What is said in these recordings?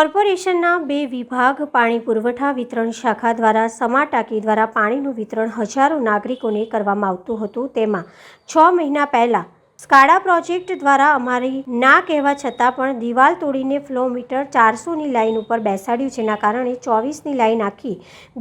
કોર્પોરેશનના બે વિભાગ, પાણી પુરવઠા વિતરણ શાખા દ્વારા સમા ટાંકી દ્વારા પાણીનું વિતરણ હજારો નાગરિકોને કરવામાં આવતું હતું. તેમાં છ મહિના પહેલાં સ્કાડા પ્રોજેક્ટ દ્વારા અમારી ના કહેવા છતાં પણ દિવાલ તોડીને ફ્લો મીટર ચારસોની લાઇન ઉપર બેસાડ્યું, જેના કારણે ચોવીસની લાઇન આખી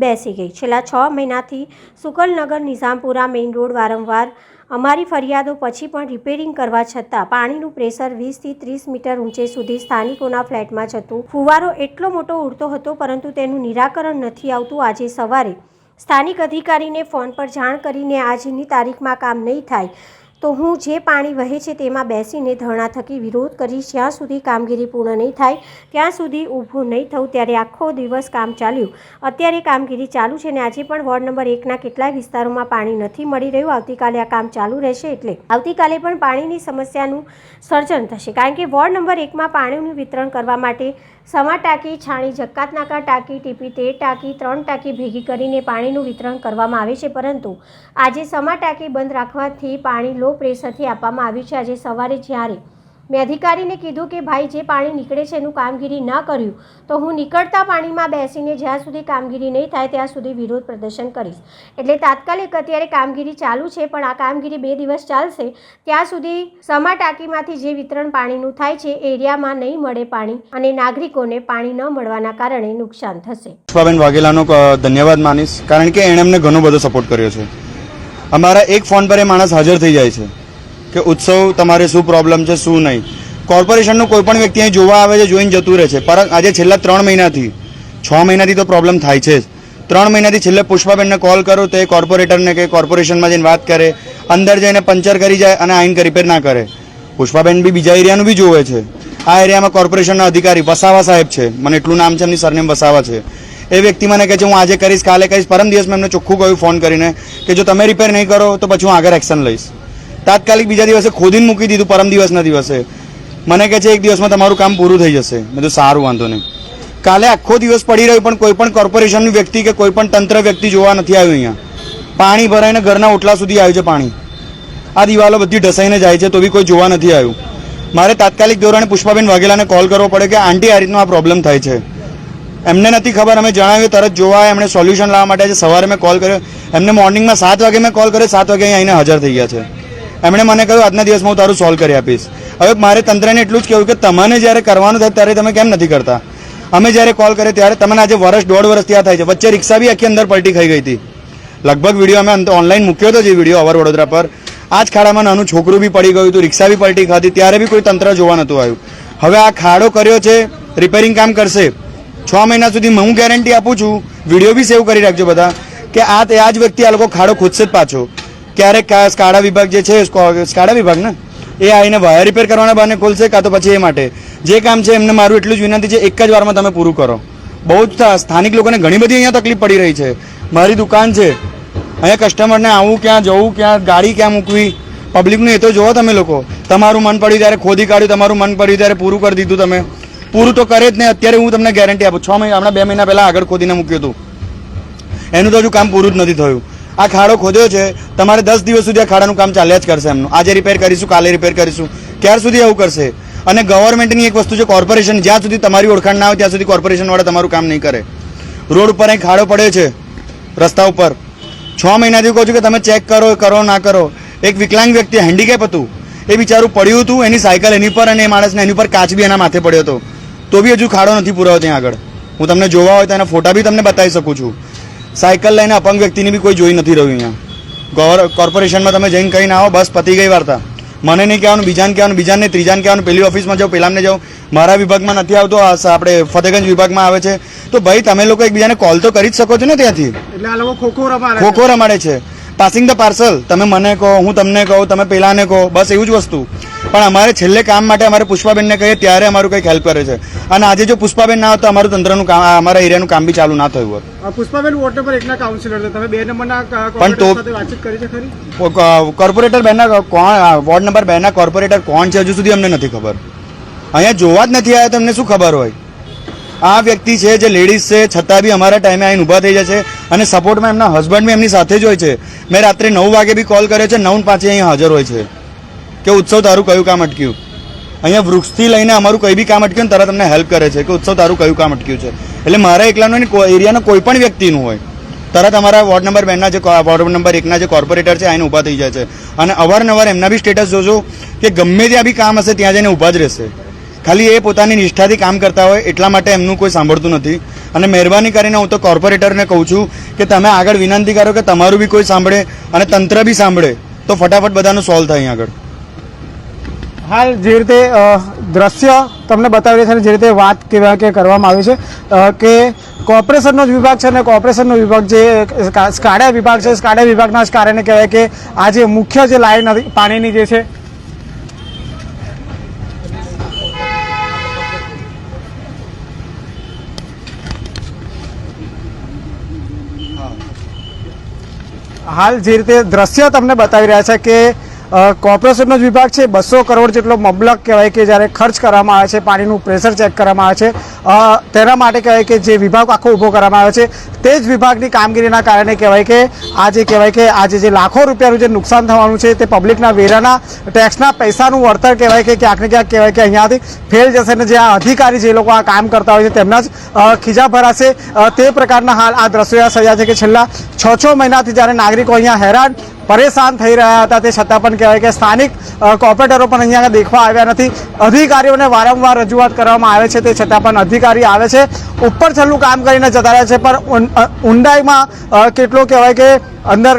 બેસી ગઈ. છેલ્લા છ મહિનાથી સુકલનગર, નિઝામપુરા, મેઇન રોડ વારંવાર અમારી ફરિયાદો પછી પણ રિપેરિંગ કરવા છતાં પાણીનું પ્રેશર વીસથી ત્રીસ મીટર ઊંચે સુધી સ્થાનિકોના ફ્લેટમાં જતું. ફુવારો એટલો મોટો ઉડતો હતો, પરંતુ તેનું નિરાકરણ નથી આવતું. આજે સવારે સ્થાનિક અધિકારીને ફોન પર જાણ કરીને આજની તારીખમાં કામ નહીં થાય. તો હું જે પાણી વહે છે તેમાં બેસીને ધરણા થકી વિરોધ કરીશ. જ્યાં સુધી કામગીરી પૂર્ણ નહીં થાય, ત્યાં સુધી ઊભું નહીં થવું. ત્યારે આખો દિવસ કામ ચાલ્યું. અત્યારે કામગીરી ચાલુ છે ને આજે પણ વોર્ડ નંબર એકના કેટલાય વિસ્તારોમાં પાણી નથી મળી રહ્યું. આવતીકાલે આ કામ ચાલુ રહેશે એટલે આવતીકાલે પણ પાણીની સમસ્યાનું સર્જન થશે. કારણ કે વોર્ડ નંબર એકમાં પાણીનું વિતરણ કરવા માટે સમા ટાંકી, છાણી જકાતનાકા ટાંકી, ટીપી તેર ટાંકી, ત્રણ ટાંકી ભેગી કરીને પાણીનું વિતરણ કરવામાં આવે છે. પરંતુ આજે સમા ટાંકી બંધ રાખવાથી પાણી લો પ્રેશરથી આપવામાં આવ્યું છે. આજે સવારે જ્યારે મેં અધિકારીને કીધું કે ભાઈ, જે પાણી નીકળે છે એનું કામગીરી ન કર્યું, તો હું નીકળતા પાણીમાં બેસીને જ્યાં સુધી કામગીરી નહીં થાય ત્યાં સુધી વિરોધ પ્રદર્શન કરીશ. એટલે તાત્કાલિક અત્યારે કામગીરી ચાલુ છે, પણ આ કામગીરી બે દિવસ ચાલશે, ત્યાં સુધી સમા ટાંકીમાંથી જે વિતરણ પાણીનું થાય છે એરિયામાં નહીં મળે પાણી અને નાગરિકોને પાણી ન મળવાના કારણે નુકસાન થશે. પુષ્પાબેન વાઘેલાનો ધન્યવાદ માનીશ. કારણ કે એણે અમને ઘણો બધો સપોર્ટ કર્યો છે. અમારા એક ફોન પર એ માણસ હાજર થઈ જાય છે. કે ઉત્સવ તમારે શું પ્રોબ્લેમ છે, શું નહીં. કોર્પોરેશનનું કોઈ પણ વ્યક્તિ અહીં જોવા આવે છે, જોઈને જતું રહે છે. પર આજે છેલ્લા ત્રણ મહિનાથી, છ મહિનાથી તો પ્રોબ્લેમ થાય છે જ. ત્રણ મહિનાથી છેલ્લે પુષ્પાબેનને કોલ કરો, તો એ કોર્પોરેટરને કે કોર્પોરેશનમાં જઈને વાત કરે, અંદર જઈને પંચર કરી જાય અને આઈન રિપેર ના કરે. પુષ્પાબેન બી બીજા એરિયાનું બી જોવે છે. આ એરિયામાં કોર્પોરેશનના અધિકારી વસાવા સાહેબ છે. મને એટલું નામ છે, એમની સરનેમ વસાવા છે. એ વ્યક્તિ મને કહે છે, હું આજે કરીશ, કાલે કરીશ. પરમ દિવસ મેં એમને ચોખ્ખું કહ્યું ફોન કરીને કે, જો તમે રિપેર નહીં કરો, તો પછી હું આગળ એક્શન લઈશ. તાત્કાલિક બીજા દિવસે ખોદીને મૂકી દીધું, પરમ દિવસના દિવસે. મને કહે છે, એક દિવસમાં તમારું કામ પૂરું થઈ જશે. મેં તો સારું, વાંધો નહીં. કાલે આખો દિવસ પડી રહ્યો, પણ કોઈ પણ કોર્પોરેશનની વ્યક્તિ કે કોઈ પણ તંત્ર વ્યક્તિ જોવા નથી આવ્યું અહીંયા. પાણી ભરાઈને ઘરના ઓટલા સુધી આવ્યું છે પાણી. આ દિવાલો બધી ઢસાઈને જાય છે, તો બી કોઈ જોવા નથી આવ્યું. મારે તાત્કાલિક ધોરણે પુષ્પાબેન વાઘેલાને કોલ કરવો પડે કે, આંટી, આ રીતનો આ પ્રોબ્લેમ થાય છે. એમને નથી ખબર, અમે જણાવ્યું, તરત જોવા એમણે સોલ્યુશન લાવવા માટે સવારે મેં કોલ કર્યો. એમને મોર્નિંગમાં સાત વાગે મેં કોલ કર્યો, સાત વાગે અહીંયા આવીને હાજર થઈ ગયા છે. એમણે મને કહ્યું, આજના દિવસમાં હું તારું સોલ્વ કરી આપીશ. હવે મારે તંત્રને એટલું જ કહેવું કે તમને જ્યારે કરવાનું થાય ત્યારે તમે કેમ નથી કરતા? અમે જ્યારે કોલ કરીએ ત્યારે તમને આજે વર્ષ, દોઢ વર્ષ ત્યાં થાય છે. વચ્ચે રિક્ષા બી આખી અંદર પલટી ખાઈ ગઈ હતી. લગભગ વીડિયો અમે ઓનલાઈન મૂક્યો હતો જે વીડિયો અવર વડોદરા પર. આ જ ખાડામાં નાનું છોકરું બી પડી ગયું હતું, રિક્ષા બી પલટી ખાધી, ત્યારે બી કોઈ તંત્ર જોવા નહોતું આવ્યું. હવે આ ખાડો કર્યો છે રિપેરિંગ કામ કરશે. છ મહિના સુધી હું ગેરંટી આપું છું, વીડિયો બી સેવ કરી રાખજો બધા, કે આ તે આ જ વ્યક્તિ, આ લોકો ખાડો ખોદશે જ પાછો. ક્યારેક સ્કાડા વિભાગ જે છે, સ્કો- સ્કાડા વિભાગ ને, એ આવીને વાયર રિપેર કરવાના બહાને ખોલશે કાં તો પછી એ માટે. જે કામ છે, એમને મારું એટલું જ વિનંતી છે, એક જ વારમાં તમે પૂરું કરો. બહુ જ સ્થાનિક લોકોને ઘણી બધી અહીંયા તકલીફ પડી રહી છે. મારી દુકાન છે. અહીંયા કસ્ટમરને આવું ક્યાં, જવું ક્યાં, ગાડી ક્યાં મૂકવી? પબ્લિકનું એ તો જોવો તમે લોકો. તમારું મન પડ્યું ત્યારે ખોદી કાઢ્યું, તમારું મન પડ્યું ત્યારે પૂરું કરી દીધું તમે. પૂરું તો કરે જ નહીં અત્યારે હું તમને ગેરંટી આપું. છ મહિના હમણાં બે મહિના પહેલા આગળ ખોદીને મૂક્યું હતું. એનું તો હજુ કામ પૂરું જ નથી થયું. આ ખાડો ખોદ્યો છે, તમારે દસ દિવસ સુધી આ ખાડાનું કામ ચાલ્યા જ કરશે એમનું. આજે રિપેર કરીશું, કાલે રિપેર કરીશું. ક્યાર સુધી એવું કરશે? અને ગવર્મેન્ટની એક વસ્તુ છે કોર્પોરેશન જ્યાં સુધી તમારી ઓળખાણ ના હોય ત્યાં સુધી કોર્પોરેશનવાળા તમારું કામ નહીં કરે. રોડ ઉપર અહીં ખાડો પડ્યો છે, રસ્તા ઉપર. છ મહિનાથી કહું છું કે તમે ચેક કરો કરો, ના કરો. એક વિકલાંગ વ્યક્તિ હેન્ડીકેપ હતું. એ બિચારું પડ્યું હતું, એની સાયકલ એની પર અને એ માણસને એની પર કાચ બી એના માથે પડ્યો હતો. તો બી હજુ ખાડો નથી પુરાયો ત્યાં આગળ. હું તમને જોવા હોય તો એના ફોટા બી તમને બતાવી શકું છું. સાયકલ લઈને અપંગ વ્યક્તિની બી કોઈ જોઈ નથી રહ્યું અહીંયા. કોર્પોરેશનમાં તમે જઈને કહીને આવો બસ પતી ગઈ વાર્તા. મને નહીં કહેવાનું બીજાને કહેવાનું બીજાને ત્રીજાને કહેવાનું પેલી ઓફિસમાં જાઓ પેલામને જાઓ. મારા વિભાગમાં નથી આવતો આપણે ફતેગંજ વિભાગમાં આવે છે. તો ભાઈ તમે લોકો એકબીજાને કોલ તો કરી જ શકો છો ને ત્યાંથી. એટલે આ લોકો ખોખો રમાડે છે. પાસિંગ ધ પાર્સલ તમે મને કહો હું તમને કહું તમે પેલાને કહો બસ એવું જ વસ્તુ. પણ અમારે છેલ્લે કામ માટે અમારે પુષ્પાબેનને કહીએ ત્યારે અમારું કંઈક હેલ્પ કરે છે. અને આજે જો પુષ્પાબેન ના હોત તો અમારું તંત્રનું કામ અમારા એરિયાનું કામ બી ચાલુ ના થયું હોત. પુષ્પાબેન વોર્ડ નંબર એકના કાઉન્સિલર છે. તમે બે નંબરના પણ તો- કોર્પોરેટર વાતચીત કરી છે ખરી? કો- કો- કોર્પોરેટર બેના કોણ વોર્ડ નંબર બેના કોર્પોરેટર કોણ છે હજુ સુધી અમને નથી ખબર. અહીંયા જોવા જ નથી આવ્યા તમને શું ખબર હોય? આ વ્યક્તિ છે જે લેડીઝ છે, છતાં બી અમારા ટાઈમે આવીને ઊભા થઈ જશે અને સપોર્ટમાં એમના હસબન્ડ બી એમની સાથે જ હોય છે. મેં રાત્રે નવ વાગે બી કોલ કર્યો છે, નવ પાંચે અહીંયા હાજર હોય છે. કે ઉત્સવ તારું કયું કામ અટક્યું? અહીંયા વૃક્ષથી લઈને અમારું કંઈ બી કામ અટક્યું ને તરત અમને હેલ્પ કરે છે કે ઉત્સવ તારું કયું કામ અટક્યું છે. એટલે મારા એકલાનું એરિયાના કોઈ પણ વ્યક્તિનું હોય. તરત અમારા વોર્ડ નંબર બેના જે વોર્ડ નંબર એકના જે કોર્પોરેટર છે આને ઊભા થઈ જાય છે. અને અવારનવાર એમના બી સ્ટેટસ જોજો કે ગમે ત્યાં બી કામ હશે, ત્યાં જઈને ઊભા જ રહેશે. ખાલી એ પોતાની નિષ્ઠાથી કામ કરતા હોય એટલા માટે એમનું કોઈ સાંભળતું નથી. અને મહેરબાની કરીને હું તો કોર્પોરેટરને કહું છું કે તમે આગળ વિનંતી કરો કે તમારું બી કોઈ સાંભળે અને તંત્ર બી સાંભળે, તો ફટાફટ બધાનું સોલ્વ થાય આગળ. હાલ જે રીતે દ્રશ્ય તમને બતાવી રહ્યા છે જે રીતે વાત કેવા કે કરવામાં આવી છે કે કોર્પોરેશનનો જ વિભાગ છે અને કોર્પોરેશનનો વિભાગ જે સ્કા- સ્કાડા વિભાગ છે સ્કાડા વિભાગના જ કારણે કહેવાય કે આ જે મુખ્ય જે લાઈન પાણીની જે છે હાલ જે રીતે દ્રશ્ય તમને બતાવી રહ્યા છે કે કોર્પોરેશનનો જ વિભાગ છે. બસો કરોડ જેટલો મબલક કહેવાય કે જ્યારે ખર્ચ કરવામાં આવે છે, પાણીનું પ્રેશર ચેક કરવામાં આવે છે. તેના માટે કહેવાય કે જે વિભાગ આખો ઊભો કરવામાં આવે છે, તે જ વિભાગની કામગીરીના કારણે કહેવાય કે આજે કહેવાય કે આજે જે લાખો રૂપિયાનું જે નુકસાન થવાનું છે, તે પબ્લિકના વેરાના, ટેક્સના પૈસાનું વળતર કહેવાય કે ક્યાંક ને ક્યાંક કહેવાય કે અહીંયાથી ફેલ જશે અને જે આ અધિકારી જે લોકો આ કામ કરતા હોય છે, તેમના જ ખીજા ભરાશે. તે પ્રકારના હાલ આ દ્રશ્યો સજા છે કે છેલ્લા છ છ મહિનાથી જ્યારે નાગરિકો અહીંયા હેરાન પરેશાન થઈ રહ્યા હતા તે છતાં પણ કહેવાય કે સ્થાનિક કોર્પોરેટરો પણ અહીંયા દેખવા આવ્યા નથી. અધિકારીઓને વારંવાર રજૂઆત કરવામાં આવે છે તે છતાં પણ અધિકારી આવે છે. ઉપર છેલ્લું કામ કરીને જતા રહે છે, પણ ઊંડાઈમાં કેટલો કહેવાય કે અંદર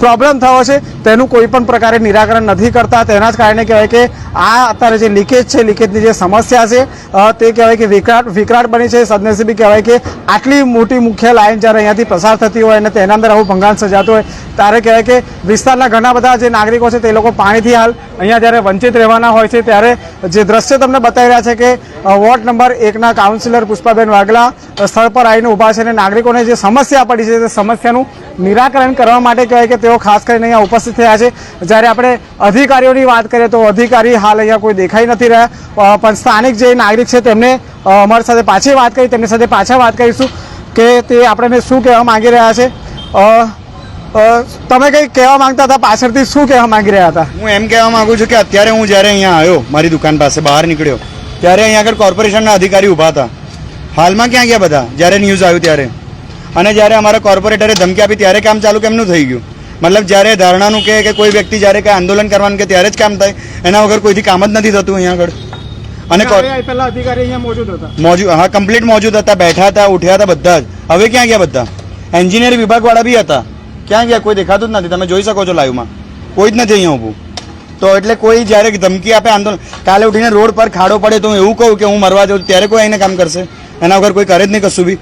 પ્રોબ્લેમ થયો છે, તેનું કોઈ પણ પ્રકારે નિરાકરણ નથી કરતા. તેના જ કારણે કહેવાય કે આ અત્યારે જે લીકેજ છે, લીકેજની જે સમસ્યા છે તે કહેવાય કે વિકરાટ વિકરાટ બની છે. સદનસીબી કહેવાય કે આટલી મોટી મુખ્ય લાઈન જ્યારે અહીંયાથી પસાર થતી હોય અને તેના અંદર આવું ભંગાણ સર્જાતું હોય, ત્યારે કહેવાય કે વિસ્તારના ઘણા બધા જે નાગરિકો છે, તે લોકો પાણીથી હાલ અહીંયા જ્યારે વંચિત રહેવાના હોય છે, ત્યારે જે દ્રશ્ય તમને બતાવી રહ્યા છે કે વોર્ડ નંબર એકના કાઉન્સિલર પુષ્પાબેન વાઘલા સ્થળ પર આવીને ઊભા છે અને નાગરિકોને જે સમસ્યા પડી છે, તે સમસ્યાનું નિરાકરણ કરવા માટે કહેવાય કે તેઓ ખાસ કરીને અહીંયા ઉપસ્થિત થયા છે. જ્યારે આપણે અધિકારીઓની વાત કરીએ તો અધિકારી હાલ અહીંયા કોઈ દેખાઈ નથી રહ્યા. પણ સ્થાનિક જે નાગરિક છે તેમને અમારી સાથે પાછી વાત કરી, તેમની સાથે પાછા વાત કરીશું કે તે આપણને શું કહેવા માંગી રહ્યા છે. તમે કંઈ કહેવા માંગતા હતા? પાછળથી શું કહેવા માંગી રહ્યા હતા? હું એમ કહેવા માંગુ છું કે અત્યારે હું જ્યારે અહીંયા આવ્યો, મારી દુકાન પાસે બહાર નીકળ્યો, ત્યારે અહીંયા આગળ કોર્પોરેશનના અધિકારી ઊભા હતા. હાલમાં ક્યાં ગયા બધા? જ્યારે ન્યૂઝ આવ્યું ત્યારે? અને જ્યારે અમારા કોર્પોરેટરે ધમકી આપી ત્યારે કામ ચાલુ કેમનું થઈ ગયું? મતલબ જ્યારે ધારણાનું કે કે કોઈ વ્યક્તિ જ્યારે કંઈ આંદોલન કરવાનું કે ત્યારે જ કામ થાય એના વગર કોઈથી કામ જ નથી થતું અહીંયા આગળ. અને પહેલા અધિકારી અહીંયા મોજૂદ હતા. મોજૂદ હા કમ્પ્લીટ મોજૂદ હતા બેઠા હતા ઉઠ્યા હતા બધા જ. હવે ક્યાં ગયા બધા? એન્જિનિયર વિભાગવાળા બી હતા. ક્યાં ગયા? કોઈ દેખાતું જ નથી. તમે જોઈ શકો છો લાઈવમાં. કોઈ જ નથી અહીંયા ઊભું. તો એટલે કોઈ જ્યારે ધમકી આપે આંદોલન કાલે ઉઠીને રોડ પર ખાડો પડે તો હું એવું કહું કે હું મરવા જાઉં ત્યારે કોઈ એને કામ કરશે. એના વગર કોઈ કરે જ નહીં કશું બી.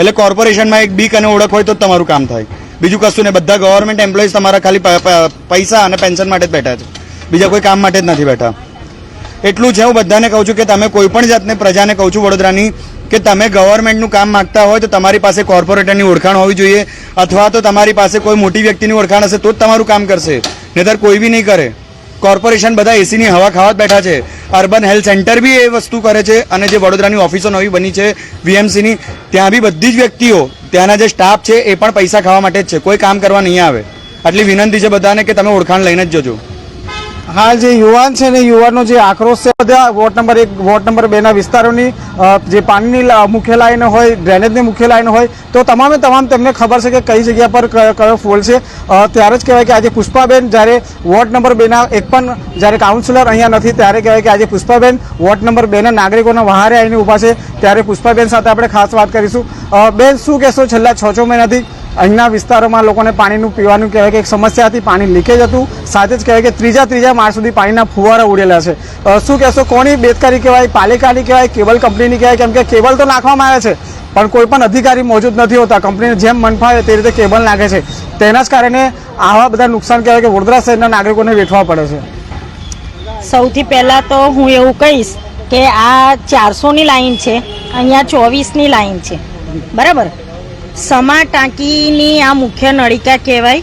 એટલે કોર્પોરેશનમાં એક બીક અને ઓળખ હોય તો તમારું કામ થાય. બીજું કશું ને બધા ગવર્મેન્ટ એમ્પ્લોઈઝ તમારા ખાલી પૈસા અને પેન્શન માટે જ બેઠા છે. બીજા કોઈ કામ માટે જ નથી બેઠા. એટલું છે હું બધાને કહું છું કે તમે કોઈ પણ જાતને પ્રજાને કહું છું વડોદરાની, કે તમે ગવર્મેન્ટનું કામ માગતા હોય તો તમારી પાસે કોર્પોરેટરની ઓળખાણ હોવી જોઈએ, અથવા તો તમારી પાસે કોઈ મોટી વ્યક્તિની ઓળખાણ હશે તો જ તમારું કામ કરશે. નહીતર કોઈ બી નહીં કરે. કોર્પોરેશન બધા એસીની હવા ખાવા બેઠા છે. અર્બન હેલ્થ સેન્ટર બી એ વસ્તુ કરે છે અને જે વડોદરાની ઓફિસો નવી બની છે વીએમસીની ત્યાં બી બધી જ વ્યક્તિઓ, ત્યાંના જે સ્ટાફ છે એ પણ પૈસા ખાવા માટે જ છે. કોઈ કામ કરવા નહીં આવે. આટલી વિનંતી છે બધાને કે તમે ઓળખાણ લઈને જ જજો. હાલ જે યુવાન છે ને યુવાનનો જે આક્રોશ છે, બધા વોર્ડ નંબર એક, વોર્ડ નંબર બેના વિસ્તારોની જે પાણીની મુખ્ય લાઈન હોય, ડ્રેનેજની મુખ્ય લાઈન હોય, તો તમામે તમામ તેમને ખબર છે કે કઈ જગ્યા પર કયો ફોલ છે. ત્યારે જ કહેવાય કે આજે પુષ્પાબેન જ્યારે વોર્ડ નંબર બેના એક પણ જ્યારે કાઉન્સિલર અહીંયા નથી, ત્યારે કહેવાય કે આજે પુષ્પાબેન વોર્ડ નંબર બેના નાગરિકોના વહારે આવીને ઊભા છે, ત્યારે પુષ્પાબેન સાથે આપણે ખાસ વાત કરીશું. બેન, શું કહેશો છેલ્લા છ છ મહિનાથી? અહીંના વિસ્તારોમાં લોકોને પાણીનું પીવાનું કહેવાય કે એક સમસ્યા હતી પાણી લીકેજ હતું. સાથે જ કહેવાય કે ત્રીજા ત્રીજા માળ સુધી પાણીના ફુવારા ઉડેલા છે. શું કહેશો, કોની બેદકારી કહેવાય, પાલિકાની કહેવાય, કેબલ કંપનીની કહેવાય? કેમ કે કેબલ તો નાખવામાં આવે છે, પણ કોઈ પણ અધિકારી મોજૂદ નથી હોતા. કંપનીને જેમ મન ફાવે તે રીતે કેબલ નાખે છે. તેના જ કારણે આવા બધા નુકસાન કહેવાય કે વડોદરા શહેરના નાગરિકોને વેઠવા પડે છે. સૌથી પહેલાં તો હું એવું કહીશ કે આ ચારસોની લાઈન છે, અહીંયા ચોવીસની લાઈન છે. બરાબર? સમા ટાંકીની આ મુખ્ય નળિકા કહેવાય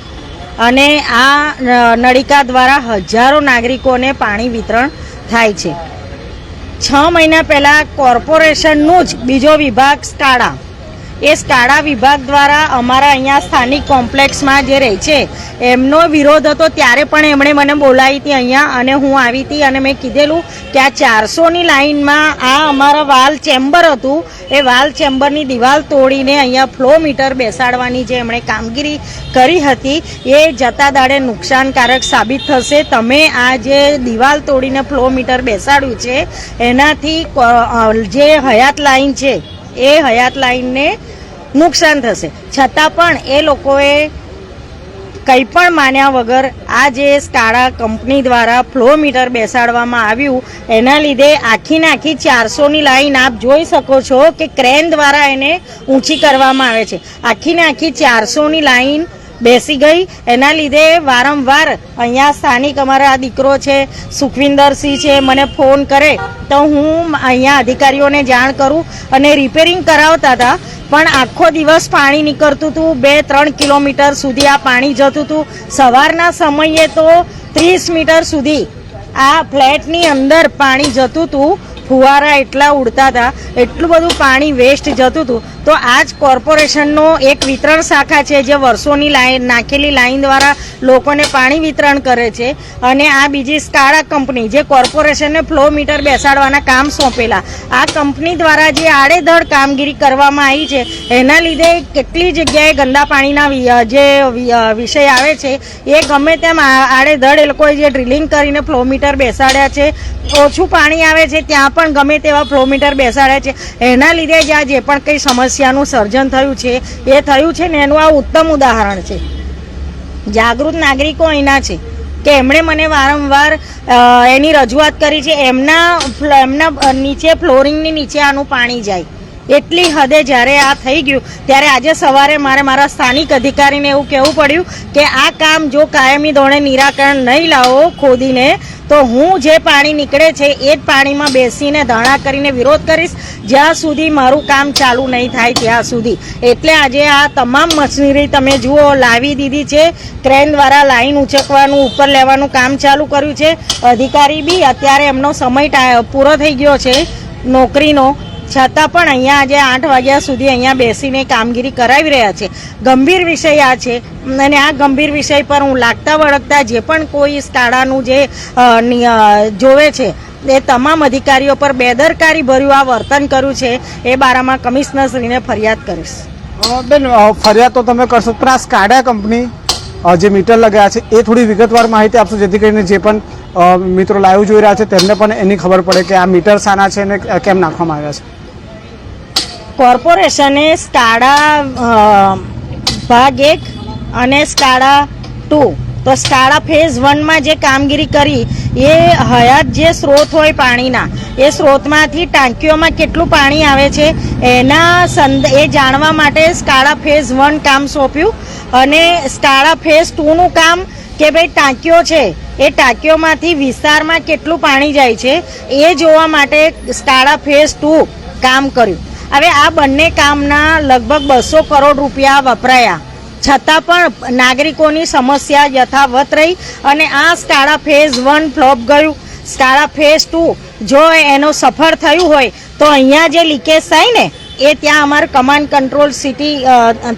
અને આ નળિકા દ્વારા હજારો નાગરિકોને પાણી વિતરણ થાય છે. છ મહિના પહેલાં કોર્પોરેશનનું જ બીજો વિભાગ સ્ટાડા એ સ્કાડા વિભાગ દ્વારા અમારા અહીંયા સ્થાનિક કોમ્પ્લેક્સમાં જે રહે છે, એમનો વિરોધ હતો ત્યારે પણ એમણે મને બોલાવી હતી અહીંયા અને હું આવી હતી અને મેં કીધેલું કે આ ચારસોની લાઇનમાં આ અમારા વાલ ચેમ્બર હતું. એ વાલ ચેમ્બરની દિવાલ તોડીને અહીંયા ફ્લો મીટર બેસાડવાની જે એમણે કામગીરી કરી હતી, એ જતા દાડે નુકસાનકારક સાબિત થશે. તમે આ જે દિવાલ તોડીને ફ્લો મીટર બેસાડ્યું છે, એનાથી જે હયાત લાઈન છે એ હયાત લાઈનને નુકસાન થશે. છતાં પણ એ લોકોએ કંઈ પણ માન્યા વગર આ જે સ્કાડા કંપની દ્વારા ફ્લો મીટર બેસાડવામાં આવ્યું, એના લીધે આખી ને આખી ચારસોની લાઈન આપ જોઈ શકો છો કે ક્રેન દ્વારા એને ઊંચી કરવામાં આવે છે. આખી ને આખી ચારસોની લાઈન બેસી ગઈ. એના લીધે વારંવાર અહીંયા સ્થાનિક અમારા દીકરો છે, સુખવિંદરસિંહ છે, મને ફોન કરે તો હું અહીંયા અધિકારીઓને જાણ કરું અને રિપેરિંગ કરાવતા હતા. પણ આખો દિવસ પાણી નીકળતું હતું. બે, ત્રણ કિલોમીટર સુધી આ પાણી જતું હતું. સવારના સમયે તો ત્રીસ મીટર સુધી આ ફ્લેટની અંદર પાણી જતું હતું. ફુવારા એટલા ઉડતા હતા, એટલું બધું પાણી વેસ્ટ જતું હતું, તો આ જ કોર્પોરેશનનો એક વિતરણ શાખા છે જે વર્ષોની લાઈન, નાખેલી લાઈન દ્વારા લોકોને પાણી વિતરણ કરે છે. અને આ બીજી સ્કાડા કંપની જે કોર્પોરેશનને ફ્લો મીટર બેસાડવાના કામ સોંપેલા. આ કંપની દ્વારા જે આડેધડ કામગીરી કરવામાં આવી છે, એના લીધે કેટલી જગ્યાએ ગંદા પાણીના જે વિષય આવે છે, એ ગમે તેમ આડેધડ એ લોકોએ જે ડ્રિલિંગ કરીને ફ્લો મીટર બેસાડ્યા છે, ઓછું પાણી આવે છે, ત્યાં પણ ગમે તેવા ફ્લોમીટર બેસાડે છે. એના લીધે જ આ જે પણ કંઈ સમસ્યાનું સર્જન થયું છે, એ થયું છે ને એનું આ ઉત્તમ ઉદાહરણ છે. જાગૃત નાગરિકો અહીંના છે. કે એમણે મને વારંવાર એની રજૂઆત કરી છે, એમના એમના નીચે ફ્લોરિંગની નીચે આનું પાણી જાય. એટલી હદે જ્યારે આ થઈ ગયું, ત્યારે આજે સવારે મારે મારા સ્થાનિક અધિકારીને એવું કહેવું પડ્યું કે આ કામ જો કાયમી ધોરણે નિરાકરણ નહીં લાવો, ખોદીને તો હું જે પાણી નીકળે છે એ જ પાણીમાં બેસીને ધરણા કરીને વિરોધ કરીશ. જ્યાં સુધી મારું કામ ચાલુ નહીં થાય ત્યાં સુધી. એટલે આજે આ તમામ મશીનરી તમે જુઓ, લાવી દીધી છે. ક્રેન દ્વારા લાઈન ઉચકવાનું, ઉપર લેવાનું કામ ચાલુ કર્યું છે. અધિકારી બી અત્યારે એમનો સમય પૂરો થઈ ગયો છે. નોકરીનો છતાં પણ અહીંયા આજે આઠ વાગ્યા સુધી અહીંયા બેસીને કામગીરી કરાવી રહ્યા છે. ગંભીર વિષય આ છે. અને આ ગંભીર વિષય પર હું લાગતા વળગતા જે પણ કોઈ સ્કાડાનું જે જોવે છે, એ તમામ અધિકારીઓ પર બેદરકારી ભર્યું આ વર્તન કર્યું છે. એ બારામાં કમિશનરશ્રીને ફરિયાદ કરીશ. બેન ફરિયાદ તો તમે કરશો, પણ આ સ્કાડા કંપની જે મીટર લગાવ્યા છે, એ થોડી વિગતવાર માહિતી આપશો, જેથી કરીને જે પણ મિત્રો લાઈવ જોઈ રહ્યા છે, તેમને પણ એની ખબર પડે કે આ મીટર સાના છે અને કેમ નાખવામાં આવ્યા છે. કોર્પોરેશને સ્કાડા ભાગ એક અને સ્કાડા ટુ. તો સ્કાડા ફેઝ વનમાં જે કામગીરી કરી, એ હયાત જે સ્ત્રોત હોય પાણીના, એ સ્ત્રોતમાંથી ટાંકીઓમાં કેટલું પાણી આવે છે, એના સંદ, એ જાણવા માટે સ્કાડા ફેઝ વન કામ સોંપ્યું. અને સ્કાડા ફેઝ ટુનું કામ કે ભાઈ ટાંકીઓ છે, એ ટાંકીઓમાંથી વિસ્તારમાં કેટલું પાણી જાય છે, એ જોવા માટે સ્કાડા ફેઝ ટુ કામ કર્યું. હવે આ બંને કામના લગભગ બસો કરોડ રૂપિયા વપરાયા. છતાં પણ નાગરિકોની સમસ્યા યથાવત રહી અને આ સ્કાળા ફેઝ વન ફ્લોપ ગયું. સ્કાળા ફેઝ ટુ જો એનો સફળ થયું હોય તો અહીંયા જે લીકેજ થાય ને, એ ત્યાં અમારું કમાન્ડ કંટ્રોલ સિટી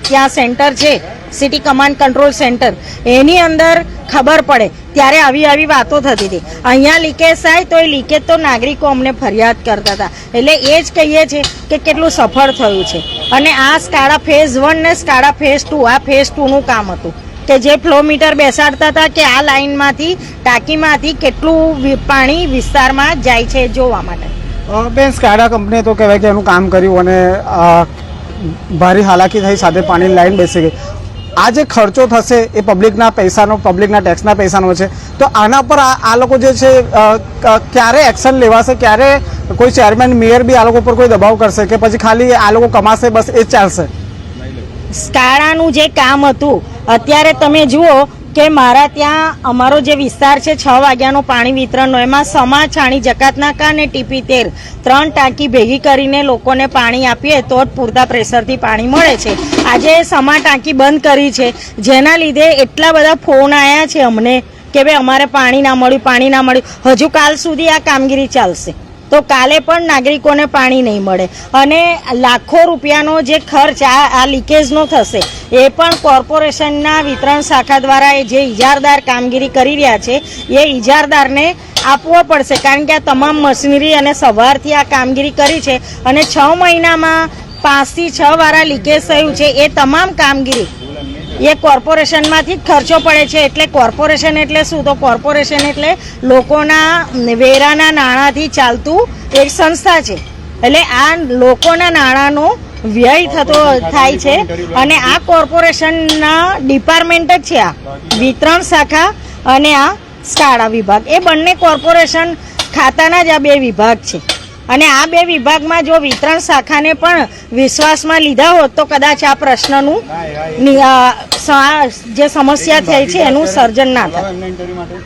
ત્યાં સેન્ટર છે. સિટી કમાન્ડ કંટ્રોલ સેન્ટર એની અંદર ખબર પડે ત્યારે આવી આવી વાતો થતી હતી. અહીંયા લીકેજ થાય તો એ લીકેજ તો નાગરિકો અમને ફરિયાદ કરતા હતા. એટલે એ જ કહીએ છીએ કે કેટલું સફળ થયું છે. અને આ સ્કાડા ફેઝ વન ને સ્કાડા ફેઝ ટુ આ ફેઝ ટુનું કામ હતું. કે જે ફ્લો મીટર બેસાડતા હતા કે આ લાઇનમાંથી ટાંકીમાંથી કેટલું પાણી વિસ્તારમાં જાય છે જોવા માટે. બેન, સ્કાડા કંપનીએ તો કહેવાય કે એનું કામ કર્યું અને ભારે હાલાકી થઈ, સાથે પાણીની લાઈન બેસી ગઈ. આ જે ખર્ચો થશે એ પબ્લિકના પૈસાનો પબ્લિકના ટેક્સના પૈસાનો છે. તો આના પર આ લોકો જે છે ક્યારે એક્શન લેવાશે, ક્યારે કોઈ ચેરમેન મેયર બી આ લોકો પર કોઈ દબાવ કરશે કે પછી ખાલી આ લોકો કમાશે, બસ એ ચાલશે? સ્કાળાનું જે કામ હતું, અત્યારે તમે જુઓ કે મારા ત્યાં અમારો જે વિસ્તાર છે, છ વાગ્યાનો પાણી વિતરણનો, એમાં સમા છાણી જકાતનાકા અને ટીપી તેર ત્રણ ટાંકી ભેગી કરીને લોકોને પાણી આપીએ તો જ પૂરતા પ્રેશરથી પાણી મળે છે. આજે સમા ટાંકી બંધ કરી છે. જેના લીધે એટલા બધા ફોન આવ્યા છે અમને કે ભાઈ અમારે પાણી ના મળ્યું, પાણી ના મળ્યું. હજુ કાલ સુધી આ કામગીરી ચાલશે. તો કાલે પણ નાગરિકોને પાણી નહીં મળે. અને લાખો રૂપિયાનો જે ખર્ચ આ આ લીકેજનો થશે, એ પણ કોર્પોરેશનના વિતરણ શાખા દ્વારા એ જે ઇજારદાર કામગીરી કરી રહ્યા છે, એ ઇજારદારને આપવો પડશે. કારણ કે આ તમામ મશીનરી અને સવારથી આ કામગીરી કરી છે. અને છ મહિનામાં પાંચથી છ વાળા લીકેજ થયું છે, એ તમામ કામગીરી. એ કોર્પોરેશનમાંથી ખર્ચો પડે છે, એટલે કોર્પોરેશન એટલે શું? તો કોર્પોરેશન એટલે લોકોના વેરાના નાણાંથી ચાલતું એક સંસ્થા છે. એટલે આ લોકોના નાણાંનો વ્યય થતો થાય છે અને આ કોર્પોરેશનના ડિપાર્ટમેન્ટ જ છે આ. વિતરણ શાખા અને આ સ્કાળા વિભાગ. એ બંને કોર્પોરેશન ખાતાના જ આ બે વિભાગ છે. અને આ બે વિભાગમાં જો વિતરણ શાખાને પણ વિશ્વાસમાં લીધા હોત તો કદાચ આ પ્રશ્નનું જે સમસ્યા થઈ છે એનું સર્જન ના થાય.